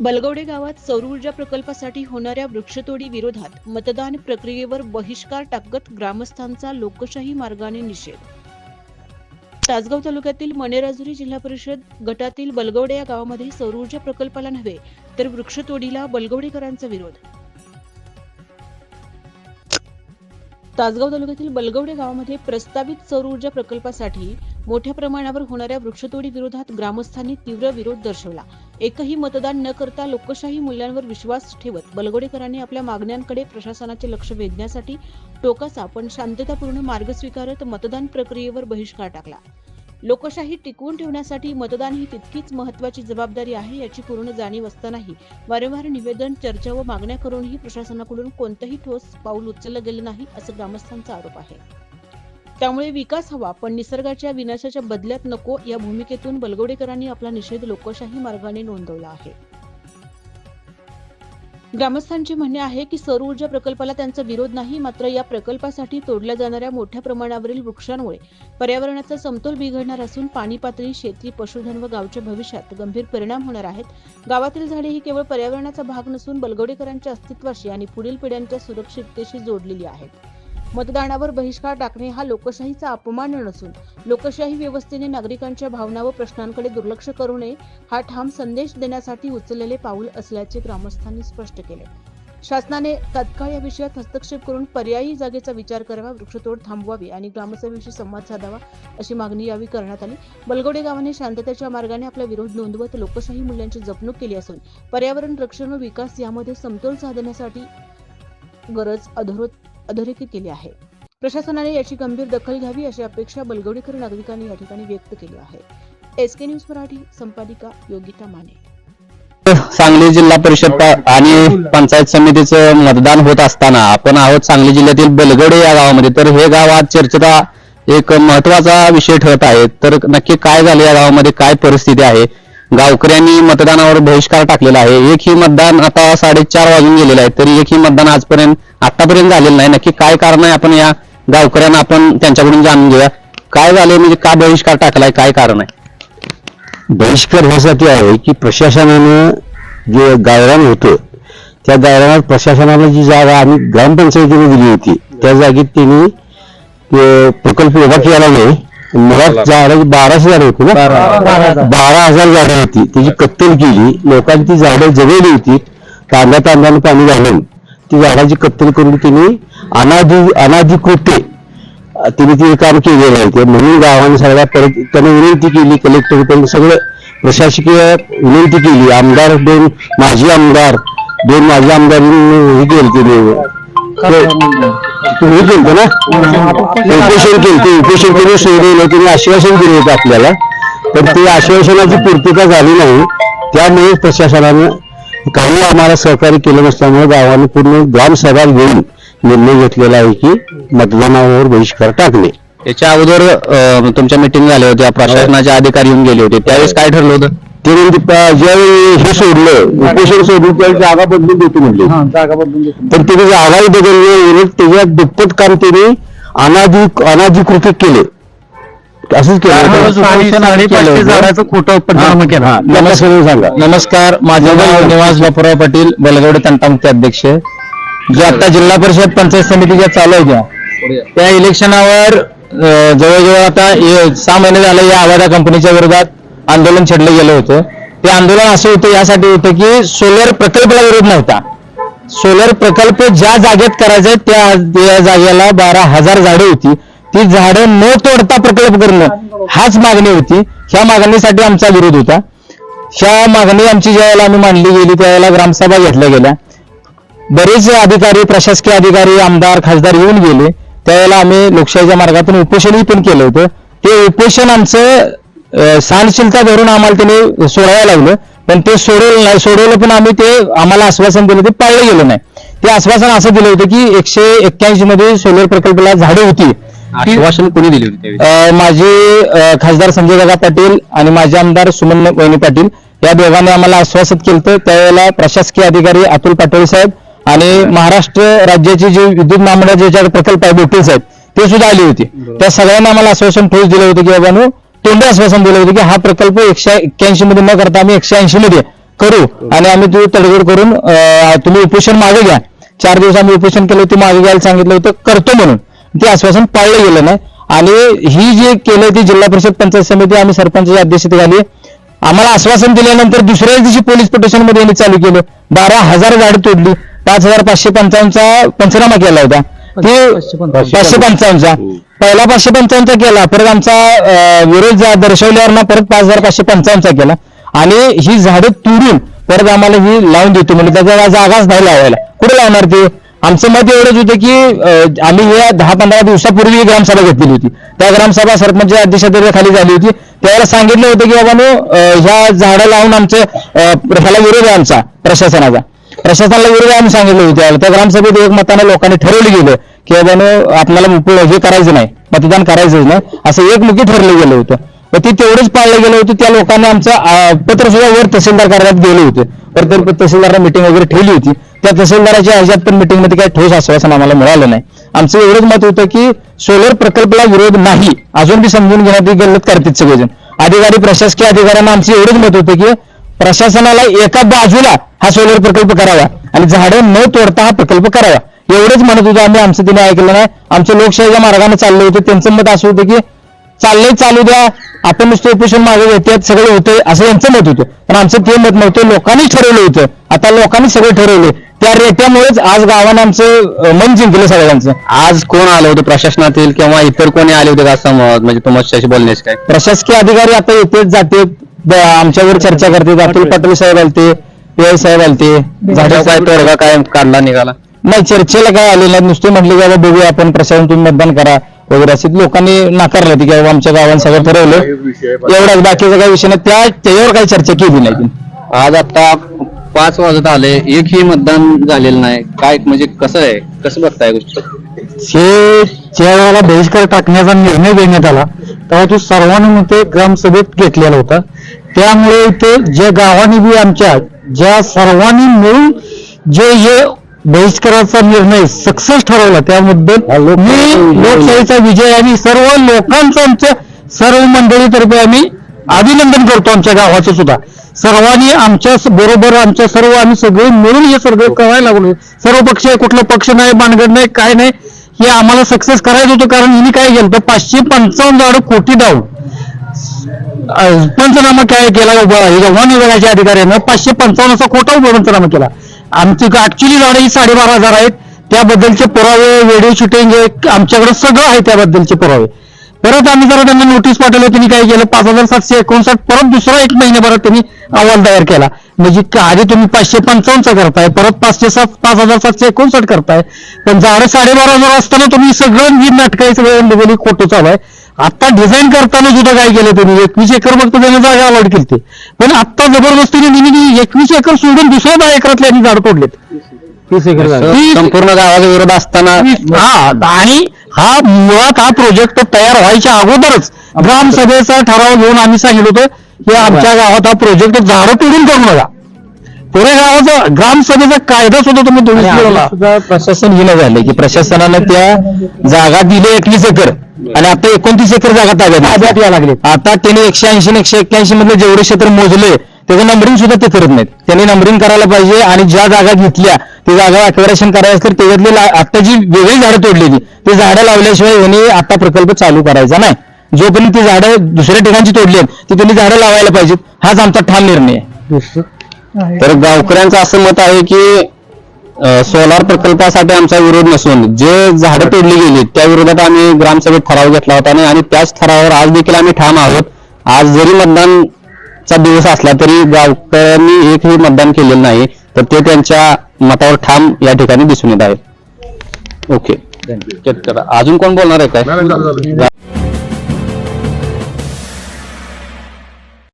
बलगवडे गावात सौर ऊर्जा प्रकल्पासाठी होणाऱ्या वृक्षतोडी विरोधात मतदान प्रक्रियेवर बहिष्कार टाकत ग्रामस्थांचा लोकशाही मार्गाने निषेध. तासगाव तालुक्यातील मनेराजुरी जिल्हा परिषद गटातील बलगवडे या गावामध्ये सौर ऊर्जा प्रकल्पाला नव्हे तर वृक्षतोडीला बलगवडेकरांचा विरोध. तासगाव तालुक्यातील बलगवडे गावामध्ये प्रस्तावित सौर ऊर्जा प्रकल्पासाठी मोठ्या प्रमाणावर होणाऱ्या वृक्षतोडी विरोधात ग्रामस्थांनी तीव्र विरोध दर्शवला. एकही मतदान न करता लोकशाही मूल्यांवर विश्वास ठेवत बलगोडेकरांनी आपल्या मागण्यांकडे प्रशासनाचे लक्ष वेधण्यासाठी टोकाचा पण शांततापूर्ण मार्ग स्वीकारत मतदान प्रक्रियेवर बहिष्कार टाकला. लोकशाही टिकवून ठेवण्यासाठी मतदान ही तितकीच महत्वाची जबाबदारी आहे याची पूर्ण जाणीव असतानाही वारंवार निवेदन चर्चा व मागण्या करूनही प्रशासनाकडून कोणतंही ठोस पाऊल उचललं गेलं नाही असं ग्रामस्थांचा आरोप आहे. त्यामुळे विकास हवा पण निसर्गाच्या विनाशाच्या बदल्यात नको या भूमिकेतून बलगोडेकरांनी आपला निषेध लोकशाही मार्गाने नोंदवला आहे. ग्रामस्थांचे म्हणणे आहे की सौर ऊर्जा प्रकल्पाला त्यांचा विरोध नाही मात्र या प्रकल्पासाठी तोडल्या जाणाऱ्या मोठ्या प्रमाणावरील वृक्षांमुळे पर्यावरणाचा समतोल बिघडणार असून पाणी पातळी शेती पशुधन व गावच्या भविष्यात गंभीर परिणाम होणार आहेत. गावातील झाडे ही केवळ पर्यावरणाचा भाग नसून बलगोडेकरांच्या अस्तित्वाशी आणि पुढील पिढ्यांच्या सुरक्षिततेशी जोडलेली आहेत. मतदानावर बहिष्कार टाकणे हा लोकशाहीचा अपमान नसून लोकशाही व्यवस्थेने नागरिकांच्या भावना व प्रश्नांकडे दुर्लक्ष करू नये हा ठाम संदेश देण्यासाठी उचललेले पाऊल असल्याचे ग्रामस्थांनी स्पष्ट केले. शासनाने तत्काळ या विषयात हस्तक्षेप करून पर्यायी जागेचा विचार करावा वृक्षतोड थांबवावी आणि ग्रामसभेशी संवाद साधावा अशी मागणी यावेळी करण्यात आली. बलगोडे गावाने शांततेच्या मार्गाने आपला विरोध नोंदवत लोकशाही मूल्यांची जपणूक केली असून पर्यावरण रक्षण व विकास यामध्ये समतोल साधण्यासाठी गरज अधोर अधोरेखित केली आहे. प्रशासनाने याची गंभीर दखल घ्यावी अशी अपेक्षा बलगवडीकर नागरिकांनी या ठिकाणी व्यक्त केली आहे. एस के न्यूज मराठी संपादिका योगिता माने. सांगली जिल्हा परिषद आणि पंचायत समितीचं मतदान होत असताना आपण आहोत सांगली जिल्ह्यातील बलगडे या गावामध्ये. तर हे गाव आज चर्चेचा एक महत्त्वाचा विषय ठरत आहे. तर नक्की काय झाले या गावामध्ये? काय परिस्थिती आहे? गावकऱ्यांनी मतदानावर बहिष्कार टाकलेला आहे. एकही मतदान आता साडेचार वाजून गेलेलं आहे. तरी एकही मतदान आजपर्यंत आतापर्यंत झालेलं नाही. नक्की काय कारण आहे? आपण या गावकऱ्यांना आपण त्यांच्याकडून जाणून घेऊया. काय झाले म्हणजे का बहिष्कार टाकलाय? काय कारण आहे? बहिष्कार ह्यासाठी आहे की प्रशासनानं जे गायरान होतं त्या गायरानात प्रशासनाला जी जागा आम्ही ग्रामपंचायतीने दिली होती त्या जागेत त्यांनी प्रकल्प उभा केला नाही. मला झाडाची बाराशे झाडं होती ना? बारा हजार. झाडं होती. त्याची कत्तल केली. लोकांनी ती झाडं जगवली होती. कांदा तांदळानं पाणी घालून. ती झाडाची कत्तल करून त्यांनी अनाधी अनाधिकृत्य तिने ते काम केलेलं आहे. ते म्हणून गावाने सगळ्या परत त्याने विनंती केली कलेक्टर सगळं प्रशासकीय विनंती केली. आमदार दोन माजी आमदार दोन माजी आमदारांनी हे केलं तिने. तुम्ही केलं ना? उपोषण केलं उपोषण करून सोडवलं तिने आश्वासन दिलं होतं आपल्याला. पण ते आश्वासनाची पूर्तता झाली नाही. त्यामुळे प्रशासनानं काही आम्हाला सहकार्य केलं नसल्यामुळे गावाने पूर्ण ग्रामसभा घेऊन निर्णय घेतलेला आहे की मतदानावर बहिष्कार टाकणे. याच्या अगोदर तुमच्या मिटिंग झाल्या होत्या प्रशासनाचे अधिकारी येऊन गेले होते. त्यावेळेस काय ठरलं होतं? ते म्हणजे ज्यावेळी हे सोडलं उपोषण सोडलं त्यावेळी जागा बदलून देतो म्हणले पण त्याने जागाही बदलली उलट त्याच्यात दुप्पट काम त्याने अनाधिक अनाधिकृत केले असंच केलं खोटं हा, मला सगळं सांगा नमस्कार माझं नाव निवास बापूराव पाटील बलगवडे तंटामुक्ती अध्यक्ष जे आता जिल्हा परिषद पंचायत समितीच्या चालू होत्या त्या इलेक्शनावर जवळजवळ आता हे- सहा महिने झाले या आवाजा कंपनीच्या विरोधात आंदोलन छेडलं गेलं होतं. ते आंदोलन असं होतं यासाठी होतं की सोलर प्रकल्पाला विरोध नव्हता. सोलर प्रकल्प ज्या जागेत करायचा त्या जागेला बारा हजार झाडे होती. ती झाडं न तोडता प्रकल्प करणं हाच मागणी होती. ह्या मागणीसाठी आमचा विरोध होता. ह्या मागणी आमची ज्यावेळेला आम्ही मांडली गेली त्यावेळेला ग्रामसभा घेतल्या गेल्या. बरेच अधिकारी प्रशासकीय अधिकारी आमदार खासदार येऊन गेले. त्यावेळेला आम्ही लोकशाहीच्या मार्गातून उपोषणही पण केलं होतं. ते उपोषण आमचं सहनशीलता धरून आम्हाला त्यांनी सोडायला लागलं पण ते सोडवलं नाही सोडवलं पण आम्ही ते आम्हाला आश्वासन दिलं ते पाळलं गेलं नाही. ते आश्वासन असं दिलं होतं की एकशे एक्क्याऐंशी मध्ये सोलर प्रकल्पाला झाडं होती आश्वासन कोणी दिली होती अं, खासदार संजय दादा पाटील आणि माजी आमदार सुमन वहिनी पाटील. या दोघांनी आम्हाला आश्वासित केलं होतं. त्यावेळेला प्रशासकीय अधिकारी अतुल पाटोळे साहेब आणि महाराष्ट्र राज्याचे जे विद्युत महामंडळाचे ज्याच्याकडे प्रकल्प आहे बोटे साहेब ते सुद्धा आले होते. त्या सगळ्यांना आम्हाला आश्वासन ठोस दिलं होतं की बाबांनो तोंडे आश्वासन दिलं होतं की हा प्रकल्प एकशे एक्क्याऐंशी मध्ये न करता आम्ही एकशे ऐंशी मध्ये करू. आणि आम्ही तुम्ही तडजोड करून तुम्ही उपोषण मागे घ्या. चार दिवस आम्ही उपोषण केलं होतं मागे घ्यायला सांगितलं होतं करतो म्हणून. ते आश्वासन पाळलं गेलं नाही. आणि ही जी केलं ती जिल्हा परिषद पंचायत समिती आम्ही सरपंचाच्या अध्यक्षतेखाली आम्हाला आश्वासन दिल्यानंतर दुसऱ्या दिवशी पोलीस प्रोटेशनमध्ये यांनी चालू केलं. बारा हजार गाडी तोडली. पाच हजार पाचशे पंचावन्नचा पंचनामा केला होता. ते पाचशे पंचावन्नचा पहिला पाचशे पंचावन्नचा केला परत आमचा विरोध दर्शवल्यावर ना परत पाच हजार पाचशे पंचावन्नचा केला. आणि ही झाडं तुडून परत आम्हाला ही लावून देतो म्हणजे त्याचा जागाच नाही लावायला. कुठे लावणार ते? आमचं मत एवढंच होतं की आम्ही या दहा पंधरा दिवसापूर्वी ही ग्रामसभा घेतलेली होती. त्या ग्रामसभा सरपंच अध्यक्षतेखाली झाली होती. त्यावेळेला सांगितलं होतं की बाबानो ह्या झाडं लावून आमचं ह्याला विरोध आहे आमचा प्रशासनाचा. प्रशासनाला विरोध आम्ही सांगितलं होतं त्या ग्रामसभेत एक मताने लोकांनी ठरवलं गेलं की बाबा आपल्याला हे करायचं नाही मतदान करायचंच नाही असं एकमुखी ठरलं गेलं होतं. व ते तेवढंच पाळलं गेलं होतं त्या लोकांनी आमचं पत्र सुद्धा वर तहसीलदार कार्यालयात गेले होते. तर तहसीलदारांना मिटिंग वगैरे ठेवली होती. त्या तहसीलदाराच्या ह्याच्यात पण मिटिंगमध्ये काही ठोस आश्वासन आम्हाला मिळालं नाही. आमचं एवढंच मत होतं की सोलर प्रकल्पाला विरोध नाही अजून बी समजून घेण्यात गल्लत करतात सगळेजण. अधिकारी प्रशासकीय अधिकाऱ्यांना आमचं एवढंच मत होतं की प्रशासनाला एका बाजूला हा सोलर प्रकल्प करावा आणि झाडं न तोडता हा प्रकल्प करावा. एवढंच म्हणत होतो आम्ही आमचं तिने ऐकलं नाही. आमचं लोकशाहीच्या मार्गाने चाललं होतं. त्यांचं मत असं होतं की चाललंय चालू द्या. आपण नुसतं उपोषण मागे घेतात सगळं होतंय असं यांचं मत होतं. पण आमचं ते मत नव्हतं. लोकांनीच ठरवलं होतं. आता लोकांनी सगळं ठरवलं त्या रेट्यामुळेच आज गावानं आमचं मन जिंकलं सगळ्यांचं. आज कोण आलं होतं प्रशासनातील किंवा इतर कोणी आले होते का समज म्हणजे तुमच्याशी बोलण्यास काय? प्रशासकीय अधिकारी आता येतेच जाते आमच्यावर चर्चा करते. अतुल पाटील साहेब आलते पी साहेब आलते. झाडा काय तोडगा काय काढला निघाला. नाही चर्चेला काय आले नाही. नुसते म्हटले की बाबा बघूया आपण प्रशासन तुम्ही मतदान करा. वगैरे असे लोकांनी नाकारलं होतं की बाबा आमच्या गावानं सगळं ठरवलं. एवढाच बाकीचा काही विषय नाही. त्या त्याच्यावर काही चर्चा केली नाही आज आता पाच वाजत आले. एकही मतदान झालेलं नाही. काय म्हणजे कसं आहे? कसं बघताय या गोष्टी? हे ज्या वेळेला बहिष्कार टाकण्याचा निर्णय घेण्यात आला तेव्हा तो सर्वानुमते ग्रामसभेत घेतलेला होता. त्यामुळे इथे ज्या गावाने बी आमच्या ज्या सर्वांनी मिळून जे हे बहिष्काराचा निर्णय सक्सेस ठरवला त्याबद्दल मी लोकशाहीचा विजय आणि सर्व लोकांचं आमच्या सर्व मंडळीतर्फे आम्ही अभिनंदन करतो आमच्या गावाचं सुद्धा. सर्वांनी आमच्या बरोबर आमच्या सर्व आम्ही सगळे मिळून हे सगळं करायला लागलो. सर्व पक्ष कुठला पक्ष नाही बांधगड नाही काय नाही. हे आम्हाला सक्सेस करायचं होतं कारण हिने काय केलं तर पाचशे पंचावन्न झाडं कोटी डाऊन. पंचनामा काय केला? वन विभागाच्या अधिकाऱ्यानं पाचशे पंचावन्नचा खोटा पंचनामा केला. आमची ऍक्च्युली झाडं ही साडेबारा हजार आहेत. त्याबद्दलचे पुरावे व्हिडिओ शूटिंग आमच्याकडे सगळं आहे त्याबद्दलचे पुरावे. परत आम्ही जरा त्यांना नोटीस पाठवलं त्यांनी काय केलं? पाच हजार सातशे एकोणसाठ परत दुसरा एक महिन्याभरात त्यांनी अहवाल तयार केला. म्हणजे आधी तुम्ही पाचशे पंचावन्नचा करताय परत पाचशे सात पाच हजार सातशे एकोणसाठ करताय. पण झाडं साडेबारा हजार असताना तुम्ही सगळं जी नाटक आहे सगळं खोटं चालू आहे आता डिझाईन करताना सुद्धा काय केलं त्यांनी? एकवीस एकर फक्त त्यांनी जागा अलॉट केली पण आता जबरदस्तीने त्यांनी एकवीस एकर सोडून दुसऱ्या दहा एकरातले झाड तोडलेत. तीस एकर संपूर्ण गावाचा विरोध असताना हा आणि हा मुळात हा प्रोजेक्ट तयार व्हायच्या अगोदरच ग्रामसभेचा ठराव घेऊन आम्ही सांगितलं होतं की आमच्या गावात हा प्रोजेक्ट झाडं तोडून करू नका. पुढे गावाचा ग्रामसभेचा कायदा सुद्धा तुम्ही सुद्धा प्रशासन हिनं झाले की प्रशासनानं त्या जागा दिले एकवीस एकर. आणि आता एकोणतीस एकर जागा ताब्यात ताब्यात यायला लागले आता त्यांनी एकशे ऐंशी एकशे एक्क्याऐंशी मधले जेवढे क्षेत्र मोजले त्याचं नंबरिंग सुद्धा ते करत नाहीत. त्यांनी नंबरिंग करायला पाहिजे आणि ज्या जागा घेतल्या ते जागा अक्युरेशन करायचं तर त्याच्यातली आता जी वेगळी झाडं तोडलेली ते झाडं लावल्याशिवाय यांनी आता प्रकल्प चालू करायचा नाही. जोपर्यंत ती झाडं दुसऱ्या ठिकाणची तोडली आहेत ती त्यांनी झाडं लावायला पाहिजेत. हाच आमचा ठाम निर्णय आहे. तर गावकऱ्यांचं असं मत आहे की सोलार प्रकल्पासाठी आमचा विरोध नसून जे झाडं तोडली गेली त्या विरोधात आम्ही ग्रामसभेत ठराव घेतला होता आणि- आणि त्याच ठरावावर आज देखील आम्ही ठाम आहोत. आज जरी मतदानचा दिवस असला तरी गावकऱ्यांनी एकही मतदान केलेलं नाही तर ते त्यांच्या मतावर ठाम या ठिकाणी दिसून येत आहे ओके. अजून कोण बोलणार आहे काय?